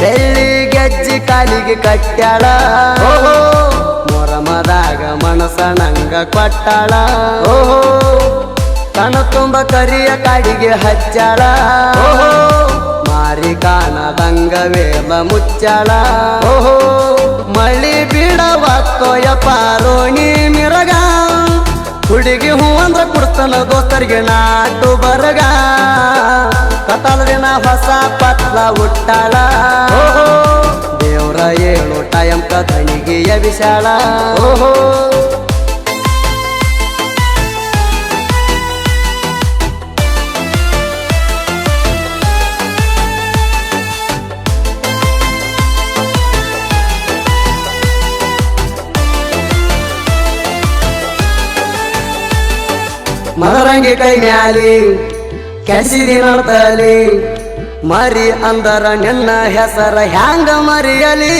ಬೆಳ್ಳಿ ಗೆಜ್ಜಿ ಕಾಲಿಗೆ ಕಟ್ಟ್ಯಾಳ. ಓಹೋ. ಮೊರಮದಾಗ ಮನಸ ನಂಗ ಕೊಟ್ಟಾಳ. ಕಣ ತುಂಬ ಕರಿಯ ಕಾಡಿಗೆ ಹಚ್ಚಾಳ. ಮಾರಿ ಕಾಣದಂಗ ವೇಲ ಮುಚ್ಚಾಳ. ಓಹೋ. ಮಳಿ ಬಿಡವತ್ತೋಯ ಪಾರೋಣಿ ಮಿರಗ. ಹುಡುಗಿ ಹೂ ಅಂದ್ರ ಕುಡ್ತನ ದೋಸ್ತರಿಗೆ ನಾಟು ಬರಗ. ಹುಟ್ಟಾಳ. ದೇವ್ರ ಏಳು ಟಯಂ ಕದನಿಗೆಯ ವಿಶಾಲ ಓಹೋ. ಮದರಂಗಿ ಕೈ ಮ್ಯಾಲಿ ಕೆಡಿಸಿದಿ ನಡ್ತಲಿ ಮರಿ ಅಂದರ ನಿನ್ನ ಹೆಸರ ಹ್ಯಾಂಗ ಮರಿಯಲಿ?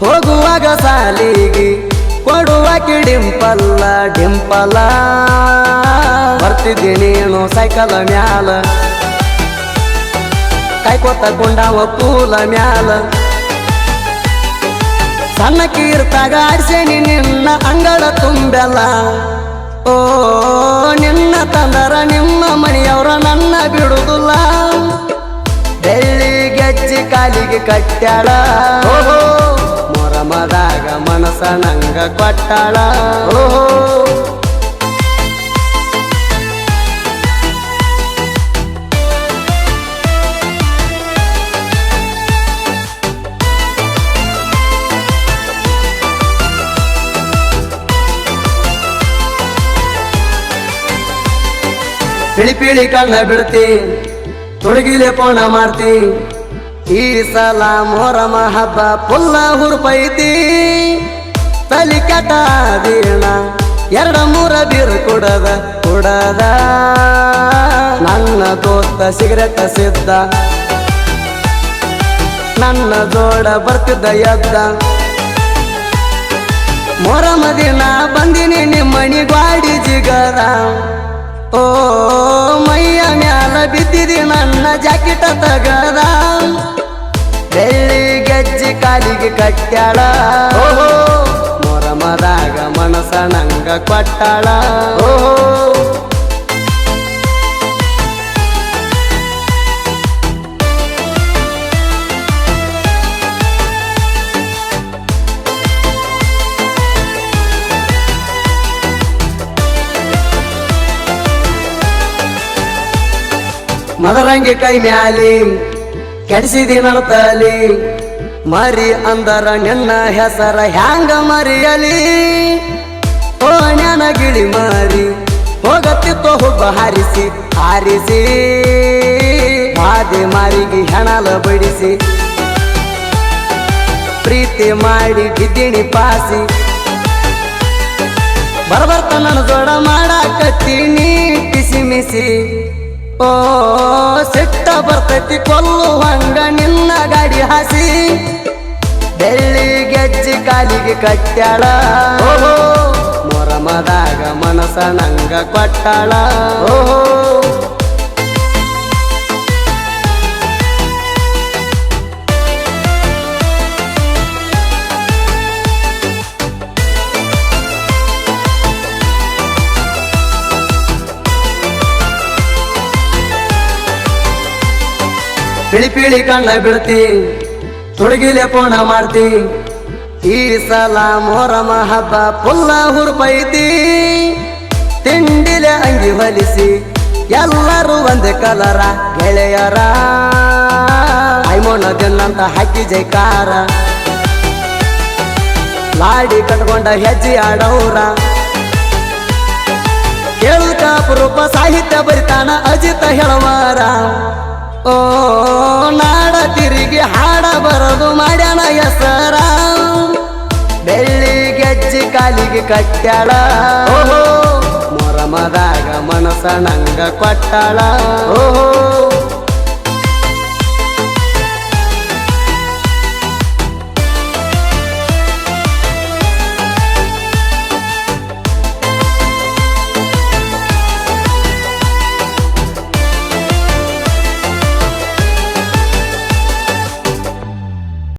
ಹೋಗುವಾಗ ಸಾಲಿಗೆ ಕೊಡುವ ಡಿಂಪಲ್ಲ. ಡಿಂಪಲ ಬರ್ತಿದ್ದೀನಿ ಸೈಕಲ್ ಮ್ಯಾಲ. ಕೈಕೋತ ಕುಂಡಾವ ಪೂಲ ಮ್ಯಾಲ. ಸಣ್ಣ ಕೀರ್ತಾಗ ನಿನ್ನ ಅಂಗಳ ತುಂಬೆಲ್ಲ. ಓ ನಿನ್ನ ತಂದರ ನಿಮ್ಮ ಮನೆಯವರ ನನ್ನ ಬಿಡುದಿಲ್ಲ ಬೆಳ್ಳಿ ಗೆಜ್ಜಿ ಕಾಲಿಗೆ ಕಟ್ಟ್ಯಾಳ. ಓಹೋ. ಮೊರಮದಾಗ ಮನಸ ನಂಗ ಕೊಟ್ಟಾಳ. ಓಹೋ. ಪಿಳಿ ಪಿಳಿ ಕಣ್ಣ ಬಿಡ್ತಿ, ತೊಡಗಿಲೆ ಪೋಣ ಮಾಡ್ತಿ. ಈ ಸಲ ಮೊರಮ ಹಬ್ಬ ಪುಲ್ಲ ಹುರುಪೈತಿ ತಲಿ ಕಟಾದೀಣ ದೀಣ ಎರಡ ಮೂರ ಬೀರು ಕುಡದ ಕುಡದ. ನನ್ನ ದೋಸ್ತ ಸಿಗರೆಟ್ ಸಿದ್ದ. ನನ್ನ ಜೋಡ ಬರ್ತಿದ್ದ ಎದ್ದ. ಮೊರಮ ದಿನ ಬಂದಿನಿ ನಿಮ್ಮಣಿ ಗ್ವಾಡಿ ಜಿಗರ ಓ, ಮೈಯ ಮ್ಯಾಲ ಬಿದ್ದಿದಿ ನನ್ನ ಜಾಕೆಟ ತಗದ ಬೆಳ್ಳಿ ಗೆಜ್ಜಿ ಕಾಲಿಗೆ ಕಟ್ಟ್ಯಾಳ. ಓಹೋ, ಮೊರಮದಾಗ ಮನಸ ನಂಗ ಕೊಟ್ಟಾಳ. ಓಹೋ ಮದರಂಗಿ ಕೈ ಮ್ಯಾಲಿ, ಕೆಡಿಸಿದಿ ನಡ್ತಲಿ ಮರಿ ಅಂದರ ನಿನ್ನ ಹೆಸರ ಹ್ಯಾಂಗ ಮರಿಯಲಿ? ಓ ಗಿಳಿ ಮಾರಿ, ಹೋಗತ್ತಿತ್ತೋ ಹುಬ್ಬ ಹಾರಿಸಿ ಹಾರಿಸಿ. ಮಾದೆ ಮಾರಿಗೆ ಹೆಣಲ ಬಡಿಸಿ, ಪ್ರೀತಿ ಮಾಡಿ ಬಿದ್ದಿಣಿ ಪಾಸಿ. ಬರಬರ್ತ ನನ್ನ ಜೋಡ ಮಾಡಾಕತ್ತೀನಿ ಕಿಸಿ ಮಿಸಿ. ಓ, ಸಿಟ್ಟ ಬರ್ತೈತಿ ಕೊಲ್ಲುವಂಗ ನಿನ್ನ ಗಾಡಿ ಹಾಸಿ. ಬೆಳ್ಳಿ ಗೆಜ್ಜಿ ಕಾಲಿಗೆ ಕಟ್ಟಾಳ ಓಹೋ, ಮೊರಮದಾಗ ಮನಸ ನಂಗ ಕೊಟ್ಟಾಳ. ಓಹೋ ಪಿಳಿ ಪಿಳಿ ಕಣ್ಣ ಬಿಡ್ತಿ, ತುಡುಗಿಲೆ ಪೋಣ ಮಾಡ್ತಿ. ಈ ಸಲ ಮೊರಮ ಹಬ್ಬ ಪುಲ್ಲ ಹುರುಪೈತಿ. ತಿಂಡಿಲೆ ಅಂಗಿ ಹೊಲಿಸಿ, ಎಲ್ಲರೂ ಒಂದೇ ಕಲರ ಗೆಳೆಯರ. ಐಮೋಣ ತಿನ್ನಂತ ಹಾಕಿ ಜೈಕಾರ. ಲಾಡಿ ಕಟ್ಕೊಂಡ ಹೆಜ್ಜೆ ಆಡೋರ. ಕೇಳುತ್ತ ಅಪರೂಪ ಸಾಹಿತ್ಯ ಬರಿತಾನ ಅಜಿತ ಹೇಳವಾರ. ಓ, ನಾಡ ತಿರುಗಿ ಹಾಡ ಬರೋದು ಮಾಡ್ಯಾನ ಹೆಸರ. ಬೆಳ್ಳಿ ಗೆಜ್ಜಿ ಕಾಲಿಗೆ ಕಟ್ಟ್ಯಾಳ ಓಹೋ, ಮೊರಮದಾಗ ಮನಸ ನಂಗ ಕೊಟ್ಟಾಳ. ಓಹೋ